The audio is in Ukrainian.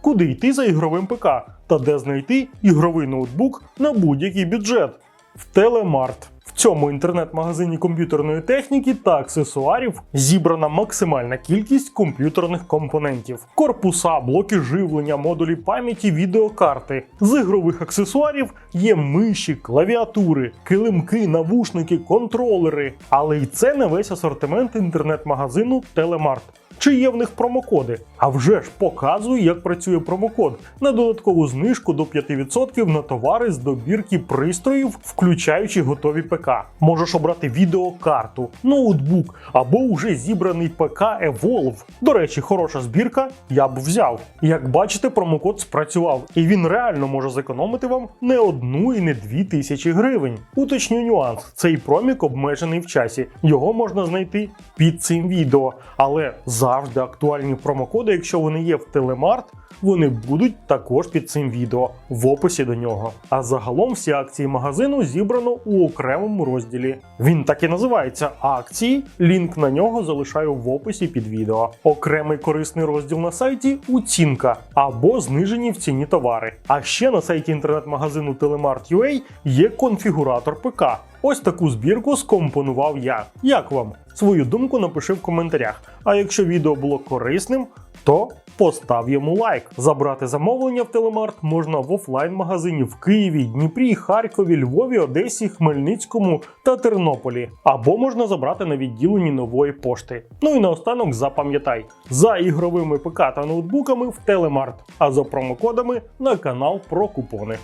куди йти за ігровим ПК та де знайти ігровий ноутбук на будь-який бюджет. В Телемарт. В цьому інтернет-магазині комп'ютерної техніки та аксесуарів зібрана максимальна кількість комп'ютерних компонентів: корпуса, блоки живлення, модулі пам'яті, відеокарти. З ігрових аксесуарів є миші, клавіатури, килимки, навушники, контролери. Але й це не весь асортимент інтернет-магазину Телемарт. Чи є в них промокоди? А вже ж показую, як працює промокод на додаткову знижку до 5% на товари з добірки пристроїв, включаючи готові ПК. Можеш обрати відеокарту, ноутбук або уже зібраний ПК Evolve. До речі, хороша збірка, я б взяв. Як бачите, промокод спрацював, і він реально може зекономити вам не одну і не дві тисячі гривень. Уточню нюанс: цей промік обмежений в часі. Його можна знайти під цим відео, але завжди актуальні промокоди, якщо вони є в Телемарт, вони будуть також під цим відео в описі до нього. А загалом всі акції магазину зібрано у окремому розділі. Він так і називається акції. Лінк на нього залишаю в описі під відео. Окремий корисний розділ на сайті оцінка або знижені в ціні товари. А ще на сайті інтернет-магазину Telemart.ua є конфігуратор ПК. Ось таку збірку скомпонував я. Як вам? Свою думку напиши в коментарях. А якщо відео було корисним, то постав йому лайк. Забрати замовлення в Телемарт можна в офлайн-магазині в Києві, Дніпрі, Харкові, Львові, Одесі, Хмельницькому та Тернополі. Або можна забрати на відділенні нової пошти. Ну і наостанок запам'ятай: за ігровими ПК та ноутбуками в Телемарт, а за промокодами на канал про купони.